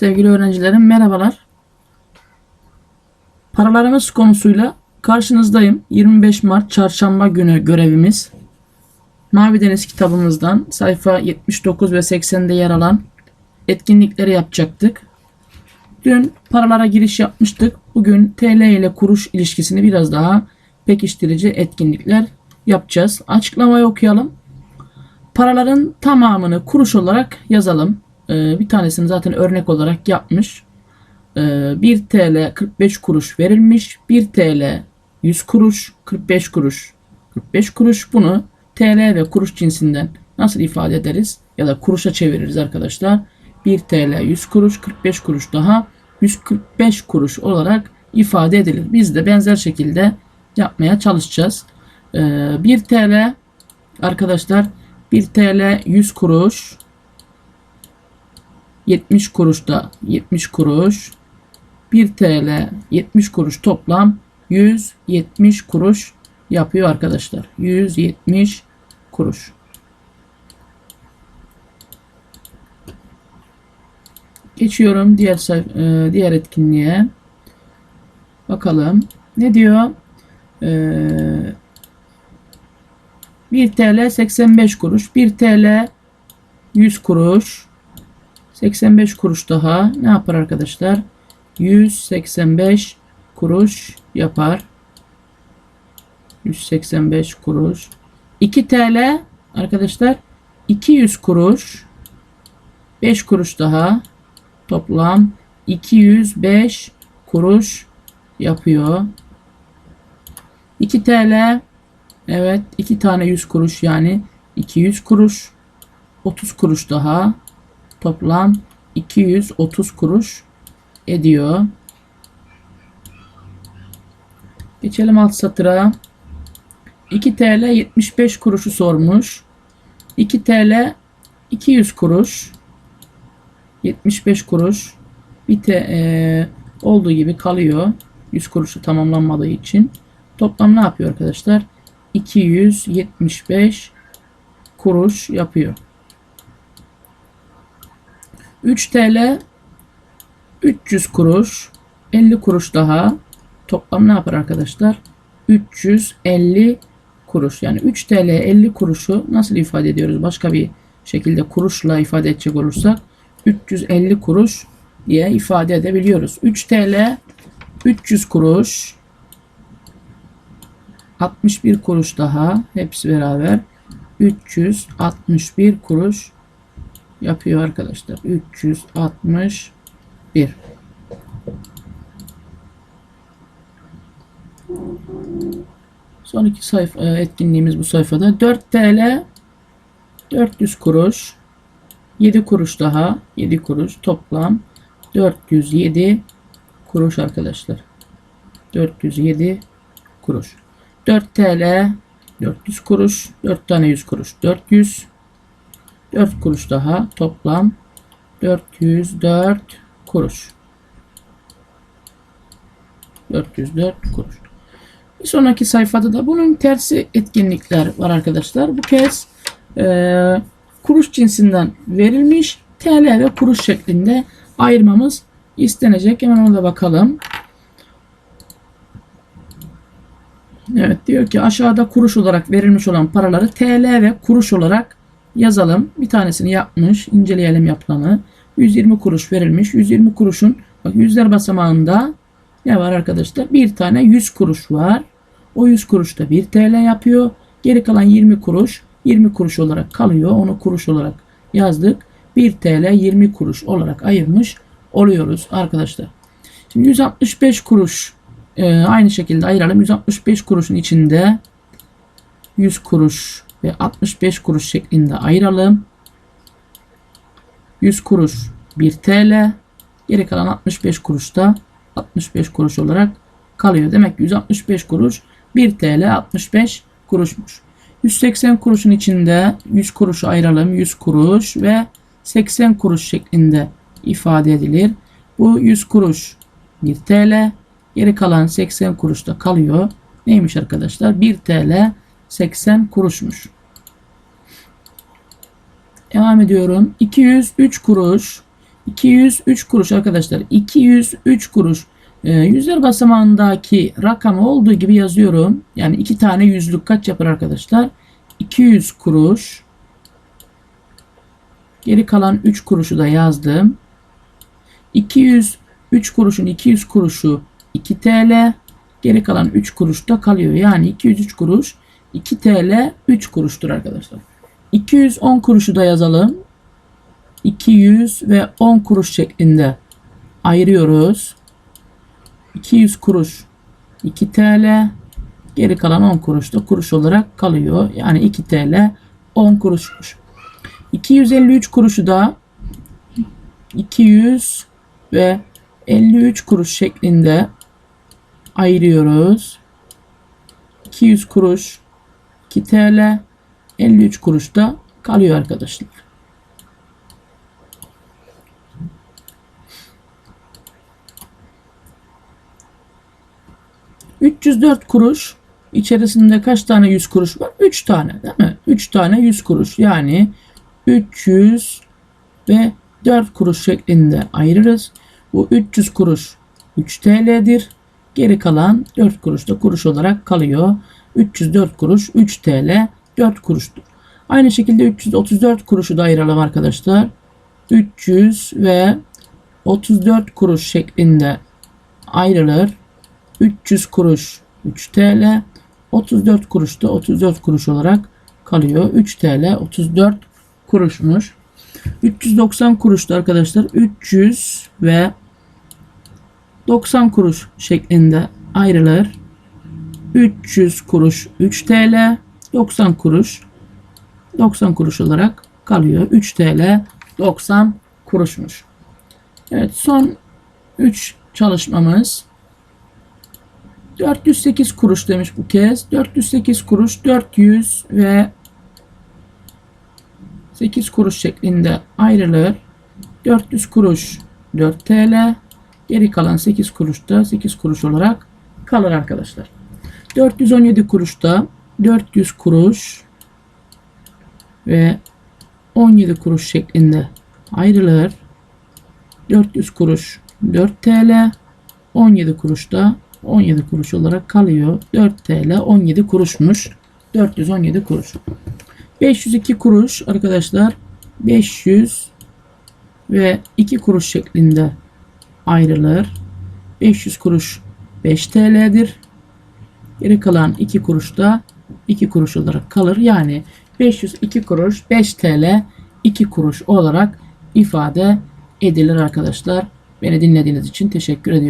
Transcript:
Sevgili öğrencilerim merhabalar. Paralarımız konusuyla karşınızdayım. 25 Mart çarşamba günü görevimiz. Mavi Deniz kitabımızdan sayfa 79 ve 80'de yer alan etkinlikleri yapacaktık. Dün paralara giriş yapmıştık. Bugün TL ile kuruş ilişkisini biraz daha pekiştirici etkinlikler yapacağız. Kılamayı okuyalım. Paraların tamamını kuruş olarak yazalım. Ee, bir tanesini zaten örnek olarak yapmış. Ee, 1 TL 45 kuruş verilmiş. 1 TL 100 kuruş, 45 kuruş, 45 kuruş. Bunu TL ve kuruş cinsinden nasıl ifade ederiz? Ya da kuruşa çeviririz arkadaşlar. 1 TL 100 kuruş, 45 kuruş daha 145 kuruş olarak ifade edilir. Biz de benzer şekilde yapmaya çalışacağız. Ee, 1 TL arkadaşlar 1 TL 100 kuruş 70 kuruş da 70 kuruş 1 TL 70 kuruş toplam 170 kuruş yapıyor arkadaşlar. 170 kuruş. Geçiyorum diğer e, diğer etkinliğe. Bakalım. Ne diyor? Ee, 1 TL 85 kuruş. 1 TL 100 kuruş. 85 kuruş daha ne yapar arkadaşlar? 185 kuruş yapar. 185 kuruş. 2 TL arkadaşlar 200 kuruş. 5 kuruş daha toplam 205 kuruş yapıyor. 2 TL evet 2 tane 100 kuruş yani 200 kuruş 30 kuruş daha toplam 230 kuruş ediyor. Geçelim alt satıra. 2 TL 75 kuruşu sormuş. 2 TL 200 kuruş. 75 kuruş. Bir te, e, olduğu gibi kalıyor. 100 kuruşu tamamlanmadığı için. Toplam ne yapıyor arkadaşlar? 275 kuruş yapıyor. 3 TL 300 kuruş 50 kuruş daha. Toplam ne yapar arkadaşlar? 350 kuruş. Yani 3 TL 50 kuruşu nasıl ifade ediyoruz? Başka bir şekilde kuruşla ifade edecek olursak 350 kuruş diye ifade edebiliyoruz. 3 TL 300 kuruş 61 kuruş daha hepsi beraber. 361 kuruş yapıyor arkadaşlar. 361. Son iki sayfa e, etkinliğimiz bu sayfada. 4 TL 400 kuruş 7 kuruş daha 7 kuruş toplam 407 kuruş arkadaşlar. 407 kuruş. 4 TL 400 kuruş 4 tane 100 kuruş 400 4 kuruş daha toplam 404 kuruş. 404 kuruş. Bir sonraki sayfada da bunun tersi etkinlikler var arkadaşlar. Bu kez e, kuruş cinsinden verilmiş TL ve kuruş şeklinde ayırmamız istenecek. Hemen ona da bakalım. Evet diyor ki aşağıda kuruş olarak verilmiş olan paraları TL ve kuruş olarak yazalım. Bir tanesini yapmış. inceleyelim yapılanı. 120 kuruş verilmiş. 120 kuruşun bak yüzler basamağında ne var arkadaşlar? Bir tane 100 kuruş var. O 100 kuruş da 1 TL yapıyor. Geri kalan 20 kuruş 20 kuruş olarak kalıyor. Onu kuruş olarak yazdık. 1 TL 20 kuruş olarak ayırmış oluyoruz arkadaşlar. Şimdi 165 kuruş e, aynı şekilde ayıralım. 165 kuruşun içinde 100 kuruş ve 65 kuruş şeklinde ayıralım. 100 kuruş 1 TL. Geri kalan 65 kuruş da 65 kuruş olarak kalıyor. Demek ki 165 kuruş 1 TL 65 kuruşmuş. 180 kuruşun içinde 100 kuruşu ayıralım. 100 kuruş ve 80 kuruş şeklinde ifade edilir. Bu 100 kuruş 1 TL. Geri kalan 80 kuruş da kalıyor. Neymiş arkadaşlar? 1 TL 80 kuruşmuş. Devam ediyorum. 203 kuruş 203 kuruş arkadaşlar. 203 kuruş. Ee, yüzler basamağındaki rakamı olduğu gibi yazıyorum. Yani iki tane yüzlük kaç yapar arkadaşlar? 200 kuruş. Geri kalan 3 kuruşu da yazdım. 203 kuruşun 200 kuruşu 2 TL. Geri kalan 3 kuruş da kalıyor. Yani 203 kuruş 2 TL 3 kuruştur arkadaşlar. 210 kuruşu da yazalım. 200 ve 10 kuruş şeklinde ayırıyoruz. 200 kuruş 2 TL. Geri kalan 10 kuruş da kuruş olarak kalıyor. Yani 2 TL 10 kuruşmuş. 253 kuruşu da 200 ve 53 kuruş şeklinde ayırıyoruz. 200 kuruş 2 TL 53 kuruş da kalıyor arkadaşlar. ...304 kuruş... ...içerisinde kaç tane 100 kuruş var? 3 tane değil mi? 3 tane 100 kuruş. Yani... ...300... ...ve 4 kuruş şeklinde ayırırız. Bu 300 kuruş 3 TL'dir. Geri kalan 4 kuruş da kuruş olarak kalıyor. 304 kuruş 3 TL 4 kuruştur. Aynı şekilde 334 kuruşu da ayıralım arkadaşlar. 300 ve 34 kuruş şeklinde ayrılır. 300 kuruş 3 TL. 34 kuruş da 34 kuruş olarak kalıyor. 3 TL 34 kuruşmuş. 390 kuruştu arkadaşlar. 300 ve 90 kuruş şeklinde ayrılır. 300 kuruş 3 TL 90 kuruş 90 kuruş olarak kalıyor. 3 TL 90 kuruşmuş. Evet son 3 çalışmamız 408 kuruş demiş bu kez. 408 kuruş 400 ve 8 kuruş şeklinde ayrılır. 400 kuruş 4 TL. Geri kalan 8 kuruş da 8 kuruş olarak kalır arkadaşlar. 417 kuruş da 400 kuruş ve 17 kuruş şeklinde ayrılır. 400 kuruş 4 TL 17 kuruş da 17 kuruş olarak kalıyor. 4 TL 17 kuruşmuş. 417 kuruş. 502 kuruş arkadaşlar 500 ve 2 kuruş şeklinde ayrılır. 500 kuruş 5 TL'dir. Geri kalan 2 kuruş da 2 kuruş olarak kalır. Yani 502 kuruş 5 TL 2 kuruş olarak ifade edilir arkadaşlar. Beni dinlediğiniz için teşekkür ediyorum.